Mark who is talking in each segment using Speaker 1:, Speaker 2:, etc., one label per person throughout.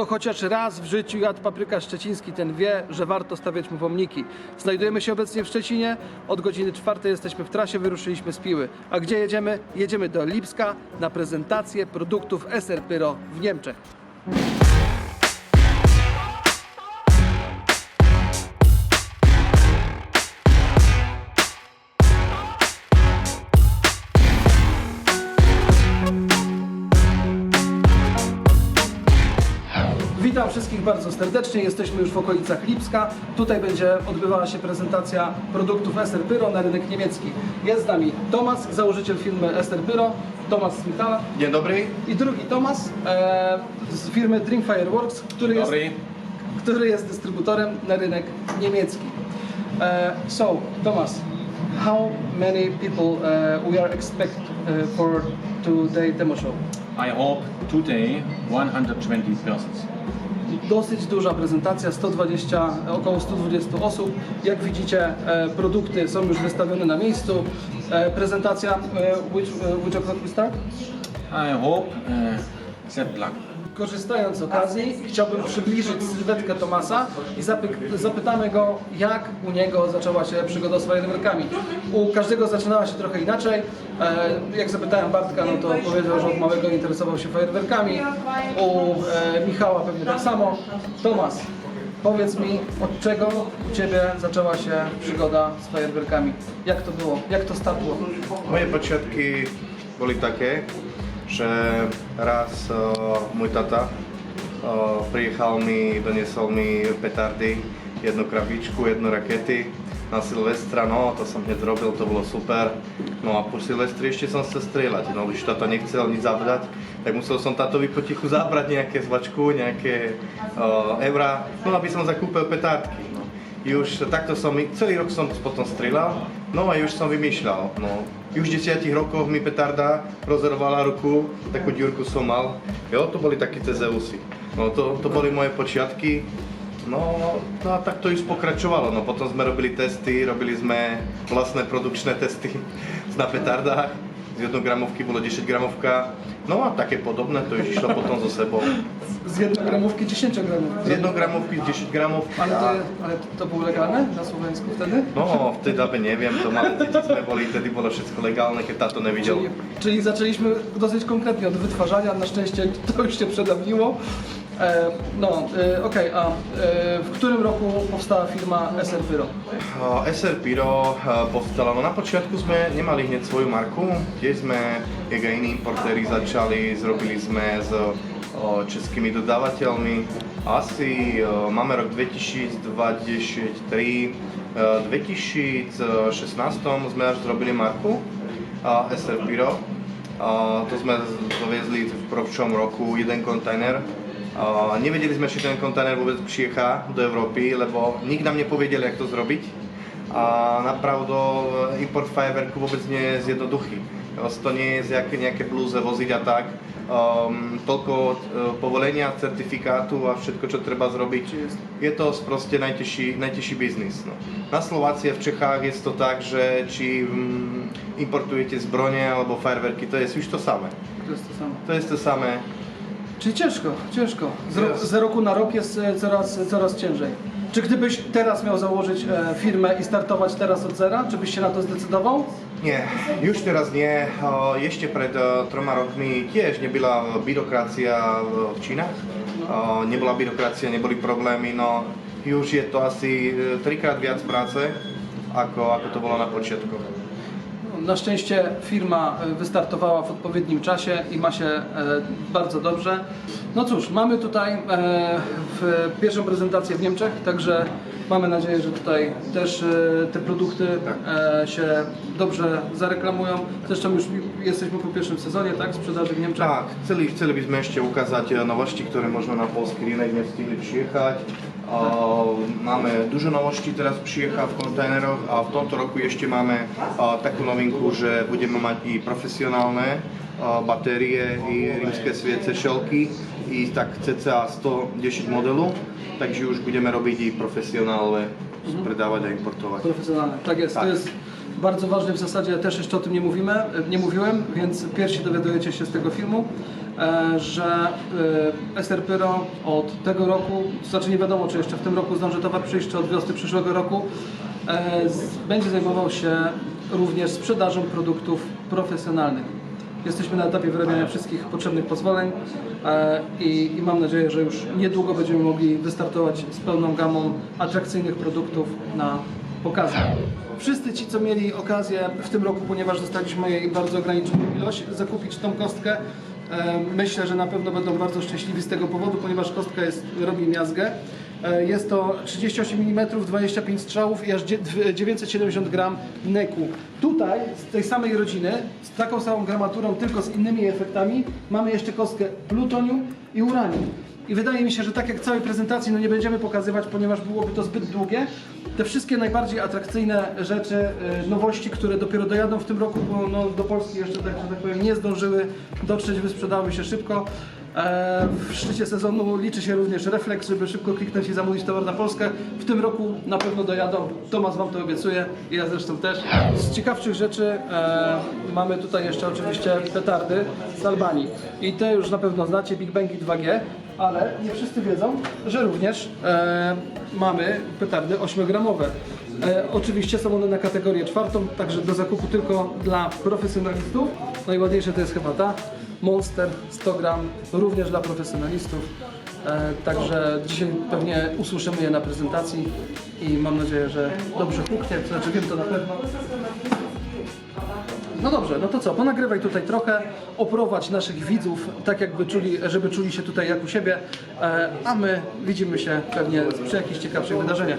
Speaker 1: Kto chociaż raz w życiu jadł paprykarz szczeciński, ten wie, że warto stawiać mu pomniki. Znajdujemy się obecnie w Szczecinie. Od godziny czwartej jesteśmy w trasie, wyruszyliśmy z Piły. A gdzie jedziemy? Jedziemy do Lipska na prezentację produktów SR Pyro w Niemczech. Wszystkich bardzo serdecznie. Jesteśmy już w okolicach Lipska. Tutaj będzie odbywała się prezentacja produktów Ester Pyro na rynek niemiecki. Jest z nami Tomasz, założyciel firmy Ester Pyro, Smitala
Speaker 2: Dzień dobry.
Speaker 1: i drugi Tomasz e, z firmy Dream Fireworks, który jest,
Speaker 2: Dobry.
Speaker 1: który jest dystrybutorem na rynek niemiecki. E, so, Tomasz, how many people uh, we are expect uh, for today demo show?
Speaker 2: I hope today 120 persons.
Speaker 1: Dosyć duża prezentacja, 120, około 120 osób. Jak widzicie, e, produkty są już wystawione na miejscu. E, prezentacja, e, which, which o'clock we start?
Speaker 2: I hope uh, that luck.
Speaker 1: Korzystając z okazji, chciałbym przybliżyć sylwetkę Tomasa i zapy- zapytamy go, jak u niego zaczęła się przygoda z fajerwerkami. U każdego zaczynała się trochę inaczej. E, jak zapytałem Bartka, no to powiedział, że od małego interesował się fajerwerkami. U e, Michała pewnie tak samo. Tomas, powiedz mi, od czego u Ciebie zaczęła się przygoda z fajerwerkami? Jak to było? Jak to startło?
Speaker 3: Moje początki były takie, że raz o, mój tata o, przyjechał mi, doniesol mi petardy, jednu krabičku, jednu rakety na Sylwestra, no to som hneď zrobil, to bolo super. No a po Sylvestri ešte som sa strieľať, no už tata nechcel nič zabrať, tak musel som tatovi potichu zabrať nejaké zvačku, nejaké o, eurá, no aby som zakúpil petardky. No. Už takto som, celý rok som potom strieľal, no a už som vymýšľal. No. Už v 10 rokoch mi petarda rozervala ruku, takú diurku som mal. Jo, to boli také Tezeusy. No to, to boli moje počiatky. No, no a tak to už pokračovalo. No potom sme robili testy, robili sme vlastné produkčné testy na petardách. Z 1 gramovky bolo 10 gramovka. No a také podobné to už išlo potom so sebou.
Speaker 1: Z jednogramówki 10 gramów.
Speaker 3: Z 1 gramovky 10 gramov.
Speaker 1: Ale to, ale to było legalne na Słowensku wtedy?
Speaker 3: No, v tej dobe neviem, to deti sme boli, vtedy bolo všetko legálne, keď táto nevidel.
Speaker 1: Czyli, czyli zaczęliśmy dosyć konkretnie od wytwarzania, na szczęście to już się przedawniło. E, no, e, okej, a e, w którym roku powstała firma SR Pyro?
Speaker 3: Uh, SR Piro uh, povstala, no na počiatku sme nemali hneď svoju marku, tiež sme, jak aj iní importéri začali, zrobili sme uh, českými dodávateľmi. Asi máme rok 2023, uh, 2016 sme až zrobili marku SR Piro. To sme doviezli v prvšom roku jeden kontajner nevedeli sme, či ten kontajner vôbec přijechá do Európy, lebo nik nám nepovedel, jak to zrobiť. A napravdu import fireworku vôbec nie je jednoduchý. To nie je z jaké, nejaké blúze voziť a tak. Um, toľko uh, povolenia, certifikátu a všetko, čo treba zrobiť. Je to proste najtežší, najtežší biznis. No. Na Slovácii a v Čechách je to tak, že či um, importujete zbrojne alebo fireworky, to jest już to samé.
Speaker 1: To jest to samo.
Speaker 3: To jest to samé.
Speaker 1: Czyli ciężko, ciężko. Z, ro,
Speaker 3: Jest.
Speaker 1: z roku na rok jest e, coraz, coraz ciężej. Czy gdybyś teraz miał założyć e, firmę i startować teraz od zera, czy byś się na to zdecydował?
Speaker 3: Nie, už teraz nie. Ešte pred o, troma rokmi tiež nebyla byrokracia v Čínach. O, Nebola byrokracia, neboli problémy, no už je to asi e, trikrát viac práce, ako, ako to bolo na počiatku.
Speaker 1: Na szczęście firma e, wystartowała w odpowiednim czasie i ma się e, bardzo dobrze. No cóż, mamy tutaj e, pierwszą prezentację w Niemczech, także mamy nadzieję, że tutaj też te produkty e, się dobrze zareklamują. Zresztą już jesteśmy po pierwszym sezonie, tak, sprzedaży w Niemczech.
Speaker 3: Tak, chceli, chceli by sme ešte ukázať e, novosti, ktoré možno na polský rynek nestihli přijechať. Máme dužo novosti teraz přijecha v kontajneroch a v tomto roku ešte máme takú novinku, že budeme mať i profesionálne batérie, i rímske sviece šelky, i tak cca 110 modelu, takže už budeme robiť i profesionálne predávať a importovať.
Speaker 1: Profesjonalne, tak jest. To
Speaker 3: Tak.
Speaker 1: Bardzo ważny w zasadzie też jeszcze o tym nie, mówimy, nie mówiłem, więc pierwsi dowiadujecie się z tego filmu, e, że e, SR Pyro od tego roku, to znaczy nie wiadomo czy jeszcze w tym roku zdąży towar przyjść, czy od wiosny przyszłego roku, e, będzie zajmował się również sprzedażą produktów profesjonalnych. Jesteśmy na etapie wyrabiania wszystkich potrzebnych pozwoleń i, i mam nadzieję, że już niedługo będziemy mogli wystartować z pełną gamą atrakcyjnych produktów na pokazy. Wszyscy ci, co mieli okazję w tym roku, ponieważ dostaliśmy jej bardzo ograniczoną ilość, zakupić tą kostkę, myślę, że na pewno będą bardzo szczęśliwi z tego powodu, ponieważ kostka jest, robi miazgę. E, Jest to 38 mm, 25 strzałów i aż dzie- dw- 970 gram neku. Tutaj z tej samej rodziny, z taką samą gramaturą, tylko z innymi efektami, mamy jeszcze kostkę plutonium i uranium. I wydaje mi się, że tak jak całej prezentacji, no nie będziemy pokazywać, ponieważ byłoby to zbyt długie. Te wszystkie najbardziej atrakcyjne rzeczy, e, nowości, które dopiero dojadą w tym roku, bo no, do Polski jeszcze, tak, że tak powiem, nie zdążyły dotrzeć, wysprzedały się szybko. E, W szczycie sezonu liczy się również refleks, żeby szybko kliknąć i zamówić towar na Polskę. W tym roku na pewno dojadą. Tomasz Wam to obiecuje, i ja zresztą też. Z ciekawszych rzeczy e, mamy tutaj jeszcze oczywiście petardy z Albanii. I te już na pewno znacie, Big Bangi 2G, ale nie wszyscy wiedzą, że również e, mamy petardy 8-gramowe. E, oczywiście są one na kategorię czwartą, także do zakupu tylko dla profesjonalistów. Najładniejsze to jest chyba ta. Monster 100 gram, również dla profesjonalistów. E, także dzisiaj pewnie usłyszymy je na prezentacji i mam nadzieję, że dobrze huknie, to znaczy wiem to na pewno. No dobrze, no to co, ponagrywaj tutaj trochę, oprowadź naszych widzów, tak jakby czuli, żeby czuli się tutaj jak u siebie, e, a my widzimy się pewnie przy jakichś ciekawszych wydarzeniach.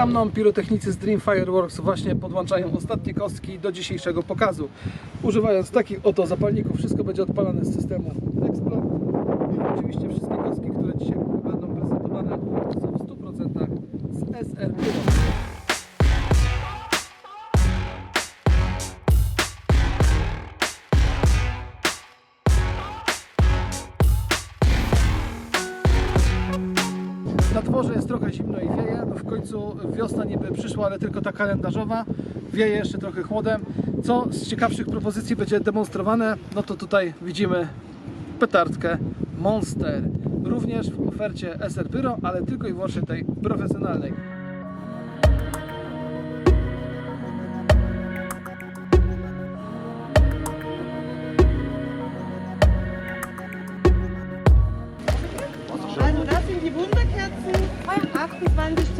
Speaker 1: Za mną pirotechnicy z Dream Fireworks właśnie podłączają ostatnie kostki do dzisiejszego pokazu. Używając takich oto zapalników wszystko będzie odpalane z systemu przyszła, ale tylko ta kalendarzowa. Wieje jeszcze trochę chłodem. Co z ciekawszych propozycji będzie demonstrowane? No to tutaj widzimy petardkę Monster. Również w ofercie SR Pyro, ale tylko i wyłącznie tej profesjonalnej.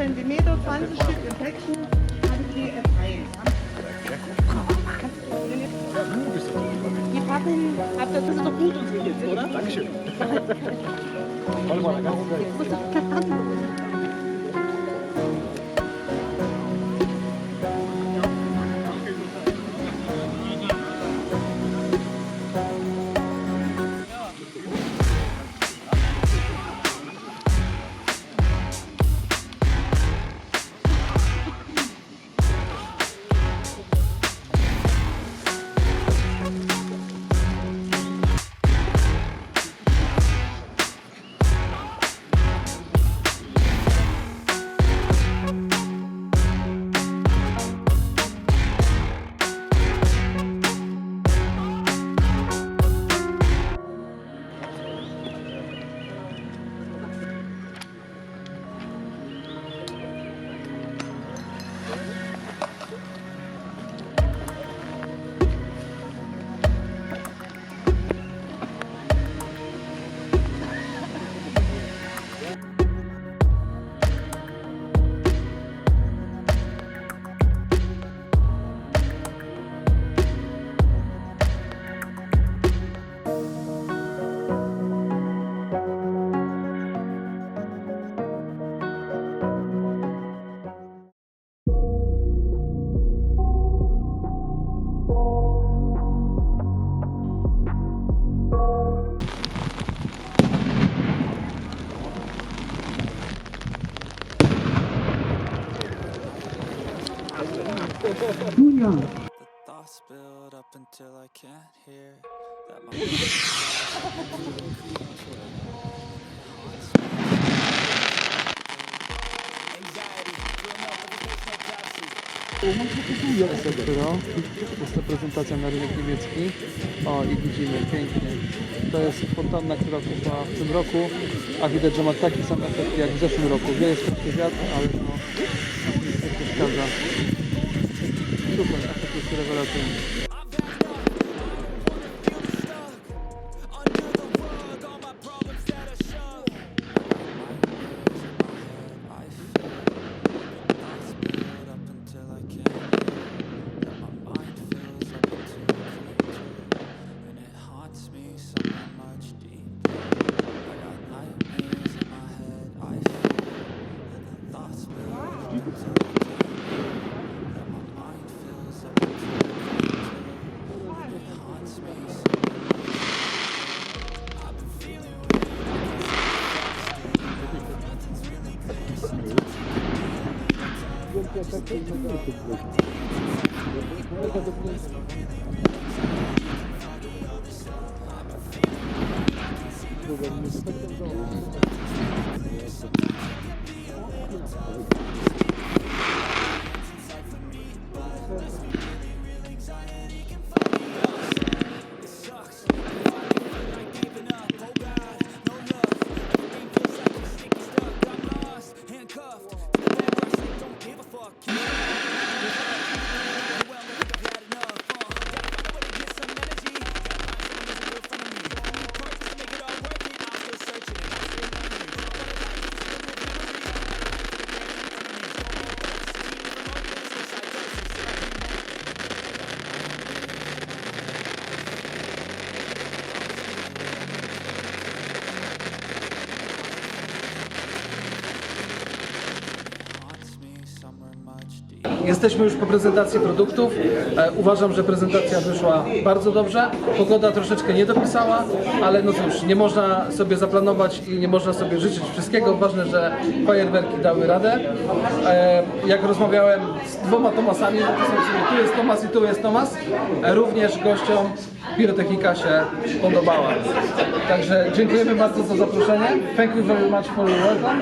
Speaker 4: Cm, 20 Stück im Päckchen, haben die F3. Die habt ihr das ist doch gut und so jetzt, oder? Dankeschön.
Speaker 5: Thoughts build up until
Speaker 1: Dopiero jest to prezentacja na rynek niemiecki. O i widzimy pięknie. To jest fontanna, która powstała w tym roku, a widać, że ma taki sam efekt jak w zeszłym roku. Wieje troszkę wiatr, ale no nie przeszkadza. Super, efekt jest rewelacyjny.
Speaker 5: Thank you.
Speaker 1: Jesteśmy już po prezentacji produktów. E, uważam, że prezentacja wyszła bardzo dobrze. Pogoda troszeczkę nie dopisała, ale no cóż, nie można sobie zaplanować i nie można sobie życzyć wszystkiego. Ważne, że fajerwerki dały radę. E, jak rozmawiałem z dwoma Tomasami, sumie tu jest Tomas i tu jest Tomas, e, również gościom pirotechnika się podobała. Także dziękujemy bardzo za zaproszenie. Thank you very much for your welcome.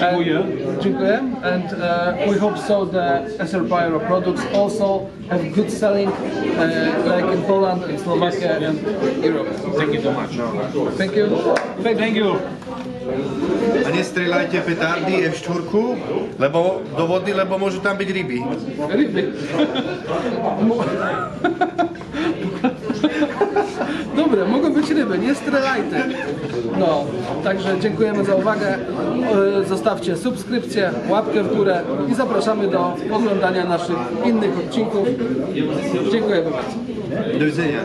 Speaker 1: Dziękuję. Dziękuję. And uh, we hope so the SR Pyro products also have good selling uh, like in Poland, in Slovakia and Europe.
Speaker 2: Thank you so much.
Speaker 1: Thank you. Thank,
Speaker 2: Thank you.
Speaker 3: A nestrieľajte petardy F4, lebo do vody, lebo môžu tam byť ryby.
Speaker 1: Ryby. nie strzelajcie. No, także dziękujemy za uwagę. E, Zostawcie subskrypcję, łapkę w górę i zapraszamy do oglądania naszych innych odcinków. Dziękujemy bardzo.
Speaker 3: Do widzenia.